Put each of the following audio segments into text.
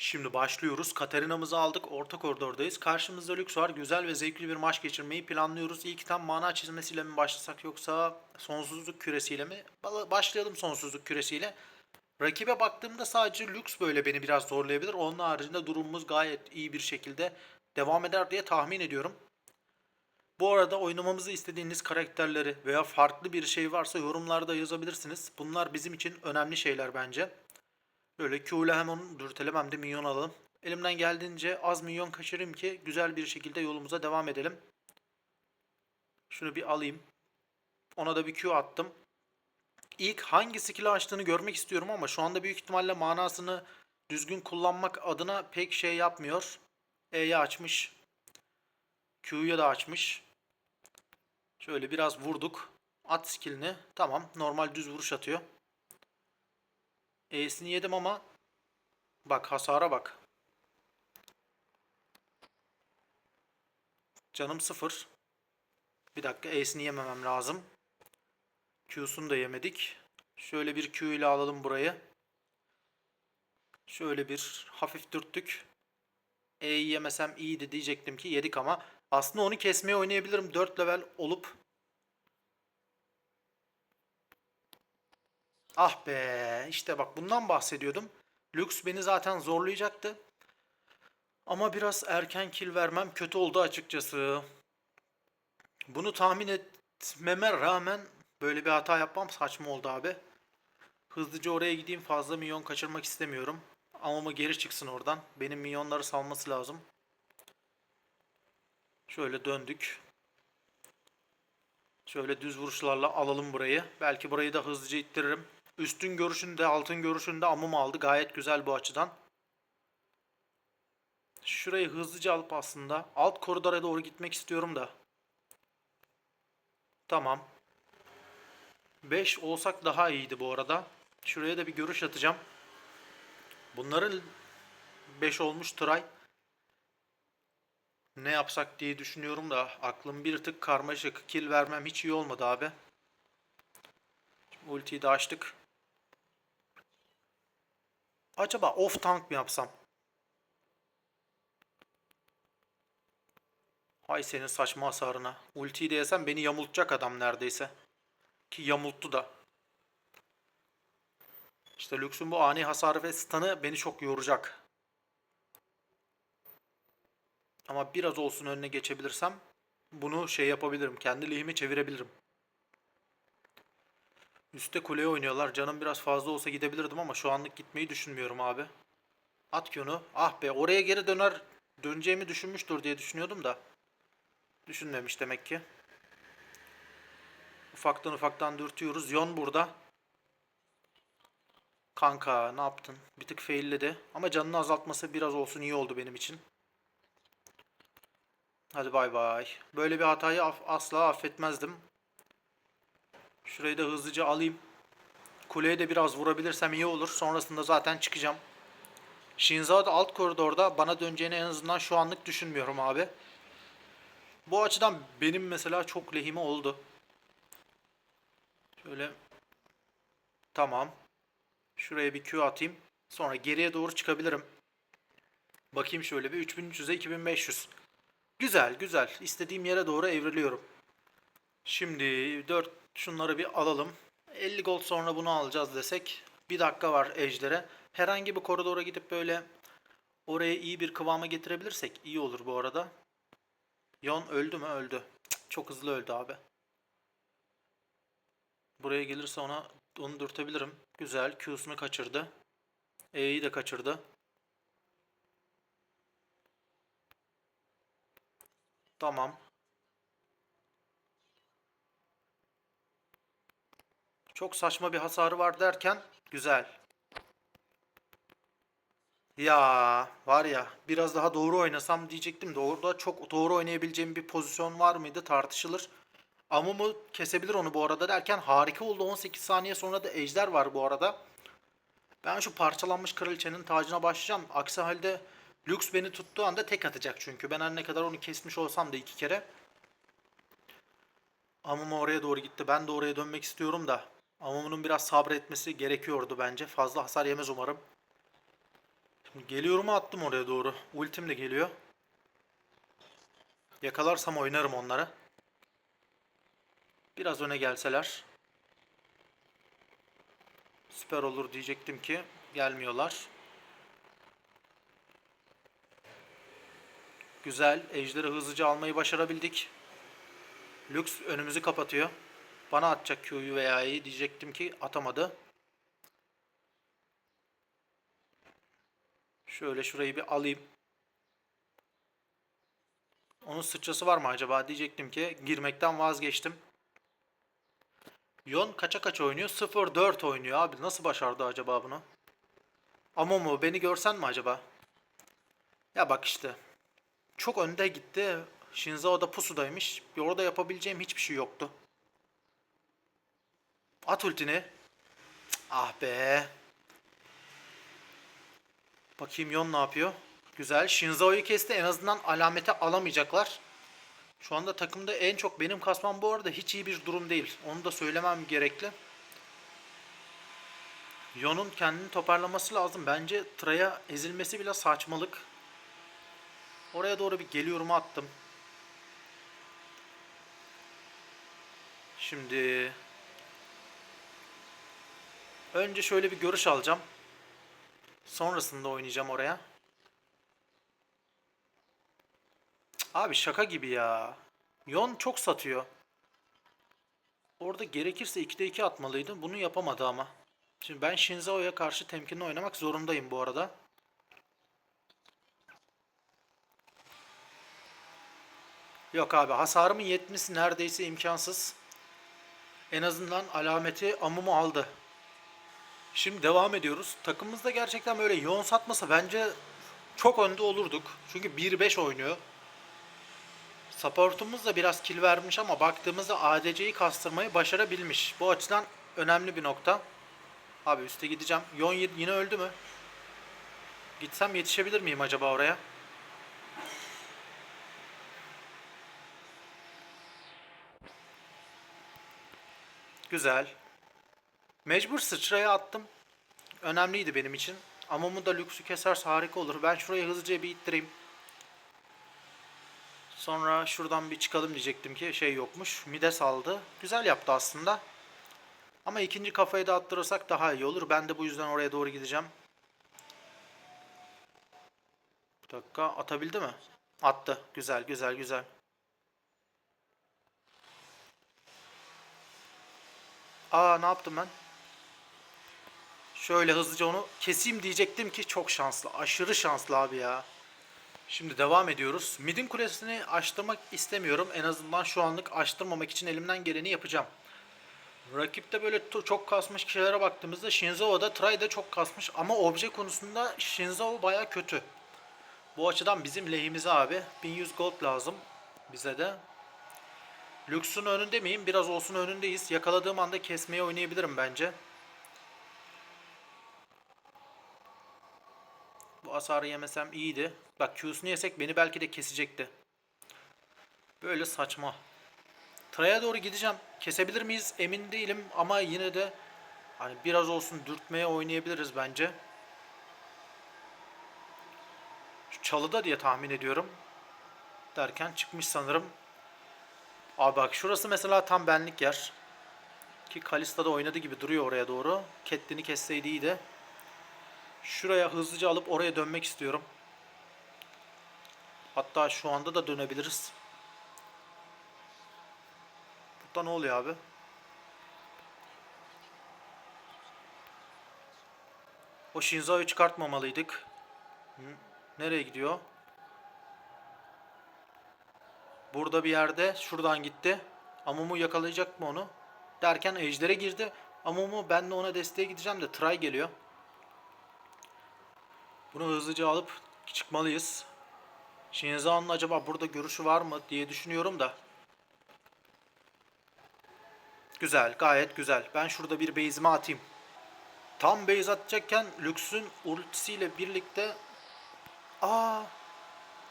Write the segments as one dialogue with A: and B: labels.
A: Şimdi başlıyoruz. Katarina'mızı aldık. Orta koridordayız. Karşımızda Lux var. Güzel ve zevkli bir maç geçirmeyi planlıyoruz. İlk tam mana çizmesiyle mi başlasak yoksa sonsuzluk küresiyle mi? Ba- Başlayalım sonsuzluk küresiyle. Rakibe baktığımda sadece Lux böyle beni biraz zorlayabilir. Onun haricinde durumumuz gayet iyi bir şekilde devam eder diye tahmin ediyorum. Bu arada oynamamızı istediğiniz karakterleri veya farklı bir şey varsa yorumlarda yazabilirsiniz. Bunlar bizim için önemli şeyler bence. Böyle Q ile hem onu dürtelim hem de minyon alalım. Elimden geldiğince az minyon kaçırayım ki güzel bir şekilde yolumuza devam edelim. Şunu bir alayım. Ona da bir Q attım. İlk hangi skill'i açtığını görmek istiyorum ama şu anda büyük ihtimalle manasını düzgün kullanmak adına pek şey yapmıyor. E'yi açmış. Q'yu da açmış. Şöyle biraz vurduk. At skill'ini. Tamam. Normal düz vuruş atıyor. E'sini yedim ama bak hasara bak. Canım sıfır. Bir dakika E'sini yememem lazım. Q'sunu da yemedik. Şöyle bir Q ile alalım burayı. Şöyle bir hafif dürttük. E'yi yemesem iyiydi diyecektim ki yedik ama aslında onu kesmeye oynayabilirim 4 level olup. Ah be işte bak bundan bahsediyordum. Lux beni zaten zorlayacaktı. Ama biraz erken kill vermem kötü oldu açıkçası. Bunu tahmin etmeme rağmen böyle bir hata yapmam saçma oldu abi. Hızlıca oraya gideyim fazla milyon kaçırmak istemiyorum. Ama geri çıksın oradan. Benim milyonları salması lazım. Şöyle döndük. Şöyle düz vuruşlarla alalım burayı. Belki burayı da hızlıca ittiririm. Üstün görüşünde, altın görüşünde amım aldı. Gayet güzel bu açıdan. Şurayı hızlıca alıp aslında alt koridora doğru gitmek istiyorum da. Tamam. 5 olsak daha iyiydi bu arada. Şuraya da bir görüş atacağım. Bunların 5 olmuş Tray. Ne yapsak diye düşünüyorum da aklım bir tık karmaşık. Kill vermem hiç iyi olmadı abi. Şimdi ultiyi de açtık. Acaba off tank mı yapsam? Hay senin saçma hasarına. Ultiyi de yesem beni yamultacak adam neredeyse. Ki yamulttu da. İşte Lux'un bu ani hasarı ve stun'ı beni çok yoracak. Ama biraz olsun önüne geçebilirsem bunu şey yapabilirim. Kendi lehime çevirebilirim. Üste kuleye oynuyorlar. Canım biraz fazla olsa gidebilirdim ama şu anlık gitmeyi düşünmüyorum abi. At onu. Ah be oraya geri döner döneceğimi düşünmüştür diye düşünüyordum da. Düşünmemiş demek ki. Ufaktan ufaktan dürtüyoruz. Yon burada. Kanka ne yaptın? Bir tık failledi. Ama canını azaltması biraz olsun iyi oldu benim için. Hadi bay bay. Böyle bir hatayı af- asla affetmezdim. Şurayı da hızlıca alayım. Kuleye de biraz vurabilirsem iyi olur. Sonrasında zaten çıkacağım. Shinzao da alt koridorda bana döneceğini en azından şu anlık düşünmüyorum abi. Bu açıdan benim mesela çok lehime oldu. Şöyle tamam. Şuraya bir Q atayım. Sonra geriye doğru çıkabilirim. Bakayım şöyle bir 3300'e 2500. Güzel güzel. İstediğim yere doğru evriliyorum. Şimdi 4 şunları bir alalım. 50 gold sonra bunu alacağız desek. Bir dakika var ejdere. Herhangi bir koridora gidip böyle oraya iyi bir kıvama getirebilirsek iyi olur bu arada. Yon öldü mü? Öldü. Çok hızlı öldü abi. Buraya gelirse ona onu dürtebilirim. Güzel. Q'sunu kaçırdı. E'yi de kaçırdı. Tamam. Çok saçma bir hasarı var derken güzel. Ya var ya biraz daha doğru oynasam diyecektim de orada çok doğru oynayabileceğim bir pozisyon var mıydı tartışılır. Amumu kesebilir onu bu arada derken harika oldu 18 saniye sonra da ejder var bu arada. Ben şu parçalanmış kraliçenin tacına başlayacağım. Aksi halde Lux beni tuttuğu anda tek atacak çünkü. Ben her ne kadar onu kesmiş olsam da iki kere. Amumu oraya doğru gitti. Ben de oraya dönmek istiyorum da. Amumu'nun biraz sabretmesi gerekiyordu bence. Fazla hasar yemez umarım. Şimdi geliyorumu attım oraya doğru. Ultim de geliyor. Yakalarsam oynarım onlara. Biraz öne gelseler. Süper olur diyecektim ki gelmiyorlar. Güzel. Ejderi hızlıca almayı başarabildik. Lux önümüzü kapatıyor. Bana atacak Q'yu veya E'yi diyecektim ki atamadı. Şöyle şurayı bir alayım. Onun sıçrası var mı acaba diyecektim ki girmekten vazgeçtim. Yon kaça kaç oynuyor? 0-4 oynuyor abi. Nasıl başardı acaba bunu? Amomo beni görsen mi acaba? Ya bak işte. Çok önde gitti. Shinzao da pusudaymış. Orada yapabileceğim hiçbir şey yoktu. At ultini. Ah be. Bakayım Yon ne yapıyor? Güzel. Shinzao'yu kesti. En azından alamete alamayacaklar. Şu anda takımda en çok benim kasmam bu arada hiç iyi bir durum değil. Onu da söylemem gerekli. Yon'un kendini toparlaması lazım. Bence Traya ezilmesi bile saçmalık. Oraya doğru bir geliyorum attım. Şimdi önce şöyle bir görüş alacağım. Sonrasında oynayacağım oraya. Abi şaka gibi ya. Yon çok satıyor. Orada gerekirse 2'de 2 atmalıydı. Bunu yapamadı ama. Şimdi ben Shinzao'ya karşı temkinli oynamak zorundayım bu arada. Yok abi hasarımın yetmesi neredeyse imkansız. En azından alameti Amumu aldı. Şimdi devam ediyoruz. Takımımızda gerçekten böyle yoğun satmasa bence çok önde olurduk. Çünkü 1-5 oynuyor. Supportumuz da biraz kill vermiş ama baktığımızda ADC'yi kastırmayı başarabilmiş. Bu açıdan önemli bir nokta. Abi üste gideceğim. Yon yine öldü mü? Gitsem yetişebilir miyim acaba oraya? Güzel. Mecbur sıçraya attım. Önemliydi benim için. Amumu da lüksü keserse harika olur. Ben şurayı hızlıca bir ittireyim. Sonra şuradan bir çıkalım diyecektim ki şey yokmuş. Mide saldı. Güzel yaptı aslında. Ama ikinci kafayı da attırırsak daha iyi olur. Ben de bu yüzden oraya doğru gideceğim. Bir dakika atabildi mi? Attı. Güzel güzel güzel. Aa ne yaptım ben? Şöyle hızlıca onu keseyim diyecektim ki çok şanslı. Aşırı şanslı abi ya. Şimdi devam ediyoruz. Midin kulesini açtırmak istemiyorum. En azından şu anlık açtırmamak için elimden geleni yapacağım. Rakipte böyle çok kasmış kişilere baktığımızda Shinzao da Try da çok kasmış ama obje konusunda Shinzao baya kötü. Bu açıdan bizim lehimize abi. 1100 gold lazım bize de. Lux'un önünde miyim? Biraz olsun önündeyiz. Yakaladığım anda kesmeye oynayabilirim bence. Hasarı yemesem iyiydi. Bak Q'sunu yesek beni belki de kesecekti. Böyle saçma. Traya doğru gideceğim. Kesebilir miyiz? Emin değilim ama yine de hani biraz olsun dürtmeye oynayabiliriz bence. Şu çalıda diye tahmin ediyorum. Derken çıkmış sanırım. Abi bak şurası mesela tam benlik yer. Ki Kalista da oynadı gibi duruyor oraya doğru. Catelyn'i kesseydi iyiydi. Şuraya hızlıca alıp oraya dönmek istiyorum. Hatta şu anda da dönebiliriz. Burada ne oluyor abi? O Shinzao'yu çıkartmamalıydık. Nereye gidiyor? Burada bir yerde şuradan gitti. Amumu yakalayacak mı onu? Derken Ejder'e girdi. Amumu ben de ona desteğe gideceğim de Try geliyor. Bunu hızlıca alıp çıkmalıyız. Shinzao'nun acaba burada görüşü var mı diye düşünüyorum da. Güzel, gayet güzel. Ben şurada bir base'imi atayım. Tam base atacakken Lux'un ultisiyle birlikte Aa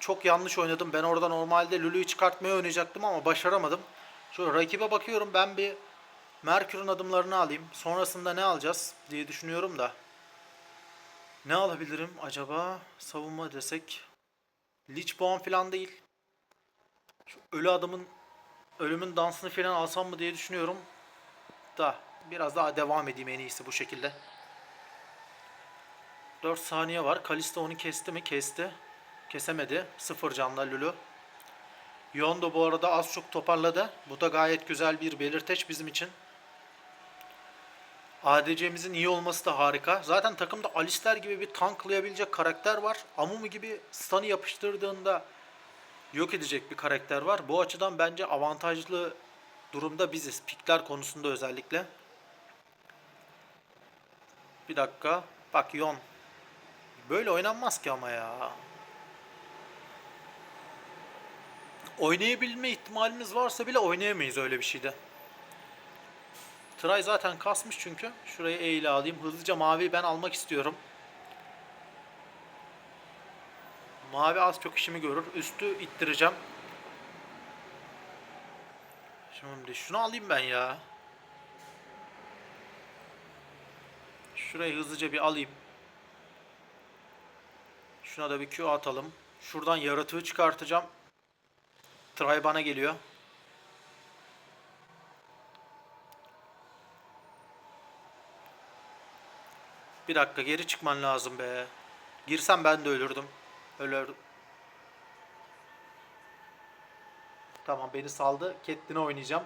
A: çok yanlış oynadım. Ben orada normalde Lulu'yu çıkartmaya oynayacaktım ama başaramadım. Şöyle rakibe bakıyorum. Ben bir Merkür'ün adımlarını alayım. Sonrasında ne alacağız diye düşünüyorum da. Ne alabilirim acaba? Savunma desek. Lich puan falan değil. Şu ölü adamın ölümün dansını falan alsam mı diye düşünüyorum. Da biraz daha devam edeyim en iyisi bu şekilde. 4 saniye var. Kalista onu kesti mi? Kesti. Kesemedi. Sıfır canla Lulu. Yondo bu arada az çok toparladı. Bu da gayet güzel bir belirteç bizim için. ADC'mizin iyi olması da harika. Zaten takımda Alistar gibi bir tanklayabilecek karakter var. Amumu gibi stun'ı yapıştırdığında yok edecek bir karakter var. Bu açıdan bence avantajlı durumda biziz. Pikler konusunda özellikle. Bir dakika. Bak Yon. Böyle oynanmaz ki ama ya. Oynayabilme ihtimalimiz varsa bile oynayamayız öyle bir şeyde. Tray zaten kasmış çünkü. Şurayı E ile alayım. Hızlıca mavi ben almak istiyorum. Mavi az çok işimi görür. Üstü ittireceğim. Şimdi şunu alayım ben ya. Şurayı hızlıca bir alayım. Şuna da bir Q atalım. Şuradan yaratığı çıkartacağım. Tray bana geliyor. Bir dakika geri çıkman lazım be. Girsem ben de ölürdüm. Ölürdüm. Tamam beni saldı. Catelyn'e oynayacağım.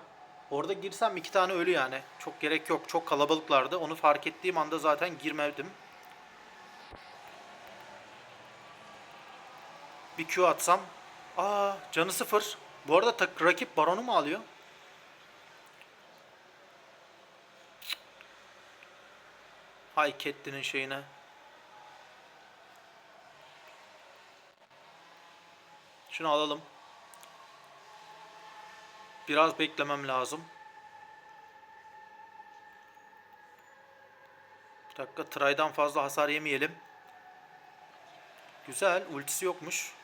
A: Orada girsem iki tane ölü yani. Çok gerek yok. Çok kalabalıklardı. Onu fark ettiğim anda zaten girmedim. Bir Q atsam. Aa canı sıfır. Bu arada rakip baronu mu alıyor? Hay Catelyn'in şeyine. Şunu alalım. Biraz beklemem lazım. Bir dakika Tray'dan fazla hasar yemeyelim. Güzel. Ultisi yokmuş.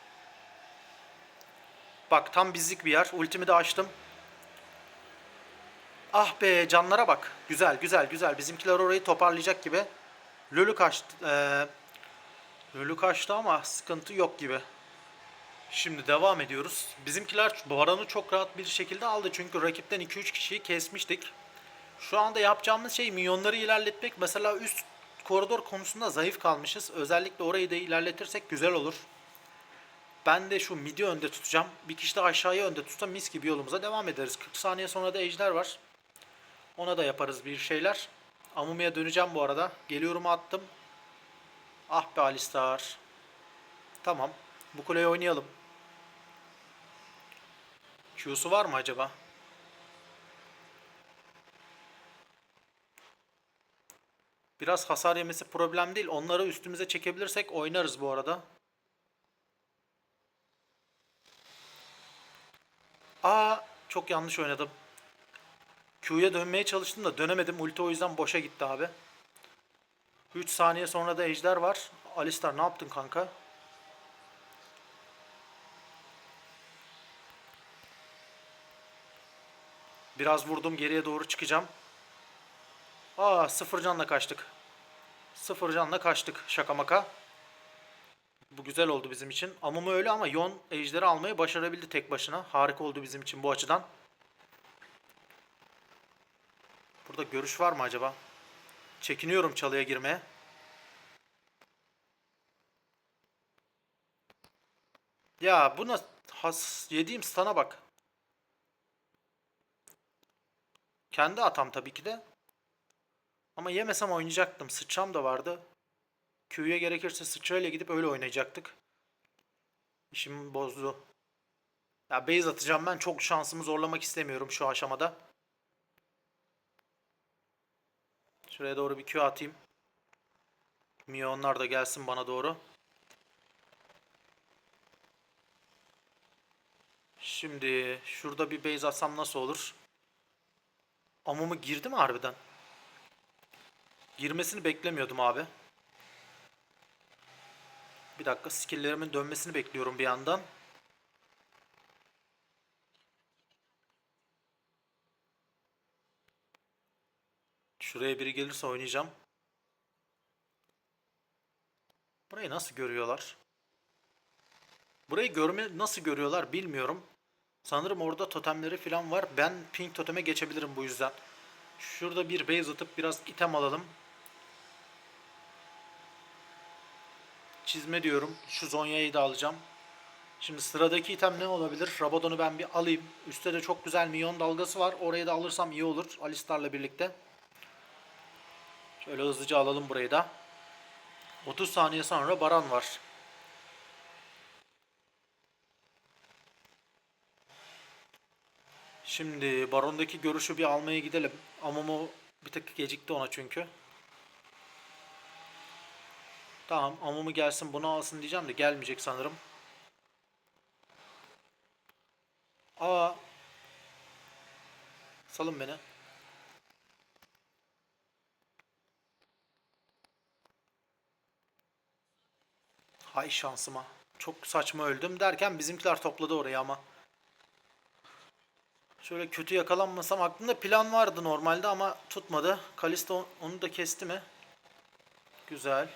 A: Bak tam bizlik bir yer. Ultimi de açtım. Ah be canlara bak. Güzel güzel güzel. Bizimkiler orayı toparlayacak gibi. Lülü kaçtı. Ee, Lülü kaçtı ama sıkıntı yok gibi. Şimdi devam ediyoruz. Bizimkiler Baran'ı çok rahat bir şekilde aldı. Çünkü rakipten 2-3 kişiyi kesmiştik. Şu anda yapacağımız şey milyonları ilerletmek. Mesela üst koridor konusunda zayıf kalmışız. Özellikle orayı da ilerletirsek güzel olur. Ben de şu midi önde tutacağım. Bir kişi de aşağıya önde tutsa mis gibi yolumuza devam ederiz. 40 saniye sonra da ejder var. Ona da yaparız bir şeyler. Amumi'ye döneceğim bu arada. Geliyorum attım. Ah be Alistar. Tamam. Bu kuleyi oynayalım. Q'su var mı acaba? Biraz hasar yemesi problem değil. Onları üstümüze çekebilirsek oynarız bu arada. Aa çok yanlış oynadım. Q'ya dönmeye çalıştım da dönemedim. Ulti o yüzden boşa gitti abi. 3 saniye sonra da ejder var. Alistar ne yaptın kanka? Biraz vurdum geriye doğru çıkacağım. Aa sıfır canla kaçtık. Sıfır canla kaçtık şaka maka. Bu güzel oldu bizim için. Amumu öyle ama Yon ejderi almayı başarabildi tek başına. Harika oldu bizim için bu açıdan. Burada görüş var mı acaba? Çekiniyorum çalıya girmeye. Ya buna has yediğim stana bak. Kendi atam tabii ki de. Ama yemesem oynayacaktım. Sıçram da vardı. Q'ya gerekirse sıçrayla gidip öyle oynayacaktık. İşimi bozdu. Ya base atacağım ben. Çok şansımı zorlamak istemiyorum şu aşamada. Şuraya doğru bir Q atayım. Milyonlar da gelsin bana doğru. Şimdi şurada bir base atsam nasıl olur? Amumu girdi mi harbiden? Girmesini beklemiyordum abi. Bir dakika skill'lerimin dönmesini bekliyorum bir yandan. Şuraya biri gelirse oynayacağım. Burayı nasıl görüyorlar? Burayı görme nasıl görüyorlar bilmiyorum. Sanırım orada totemleri falan var. Ben pink toteme geçebilirim bu yüzden. Şurada bir base atıp biraz item alalım. Çizme diyorum. Şu Zonya'yı da alacağım. Şimdi sıradaki item ne olabilir? Rabadon'u ben bir alayım. Üstte de çok güzel milyon dalgası var. Orayı da alırsam iyi olur. Alistar'la birlikte. Şöyle hızlıca alalım burayı da. 30 saniye sonra Baran var. Şimdi Baron'daki görüşü bir almaya gidelim. Amumu bir tık gecikti ona çünkü. Tamam Amumu gelsin bunu alsın diyeceğim de gelmeyecek sanırım. Aa. Salın beni. Hay şansıma. Çok saçma öldüm derken bizimkiler topladı orayı ama. Şöyle kötü yakalanmasam aklımda plan vardı normalde ama tutmadı. Kalisto onu da kesti mi? Güzel.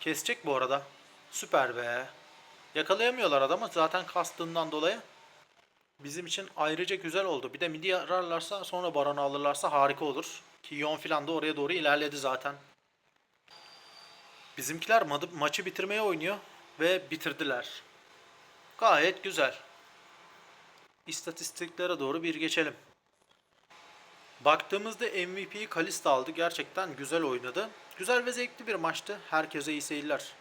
A: Kesecek bu arada. Süper be. Yakalayamıyorlar adamı zaten kastığından dolayı. Bizim için ayrıca güzel oldu. Bir de midi ararlarsa sonra baronu alırlarsa harika olur. Ki Yon filan da oraya doğru ilerledi zaten. Bizimkiler ma- maçı bitirmeye oynuyor ve bitirdiler. Gayet güzel. İstatistiklere doğru bir geçelim. Baktığımızda MVP'yi Kalista aldı. Gerçekten güzel oynadı. Güzel ve zevkli bir maçtı. Herkese iyi seyirler.